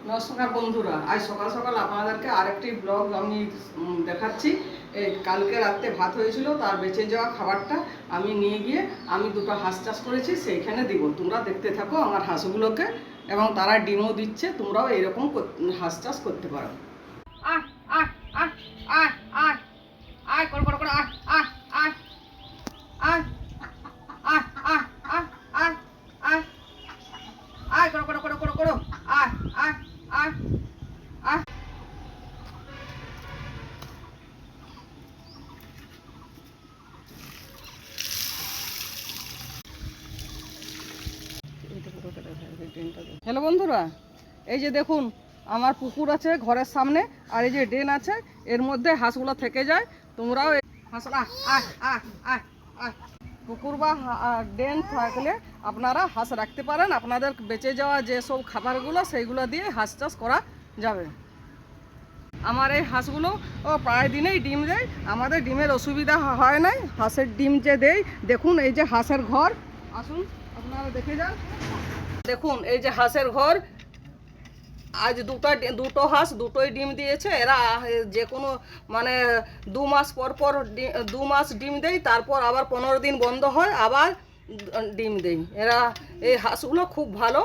নমস্কার বন্ধুরা আজ সকাল সকাল আপনাদেরকে আরেকটি ব্লগ আমি দেখাচ্ছি এই কালকে রাত্রে ভাত হয়েছিল তার বেঁচে যাওয়া খাবারটা আমি নিয়ে গিয়ে আমি দুটো হাঁস চাষ করেছি সেইখানে দিব তোমরা দেখতে থাকো আমার হাঁসগুলোকে এবং তারা ডিমও দিচ্ছে তোমরাও এরকম হাঁস চাষ করতে পারো আয় আয় আয় আয় আয় আয় কর আয় আয় আয় করো করো করো করো করো হ্যালো বন্ধুরা, এই যে দেখুন, আমার পুকুর আছে ঘরের সামনে, আর এই যে ড্রেন আছে, এর মধ্যে হাঁসগুলো থেকে যায়। তোমরাও এই হাঁস আহ আহ আহ আহ আহ। পুকুর বা ড্রেন থাকলে আপনারা হাঁস রাখতে পারেন। আপনাদের বেঁচে যাওয়া যে সব খাবারগুলো, সেইগুলো দিয়ে হাঁস চাষ করা যাবে। আমার এই হাঁসগুলো, ও, প্রায় দিনেই ডিম দেয়। আমাদের ডিমের অসুবিধা হয় নাই। হাঁসের ডিম যে দেয় দেখুন এই যে হাঁসের ঘর। আসুন, আপনারা দেখে যান। দেখুন, এই যে হাঁসের ঘর আজ দুটো দুটো হাঁস, দুটোই ডিম দিয়েছে। এরা যে কোনো মানে দু মাস পর পর দু মাস ডিম দেয় তারপর আবার পনেরো দিন বন্ধ হয়, আবার ডিম দেয় এরা, এই হাঁসগুলো খুব ভালো।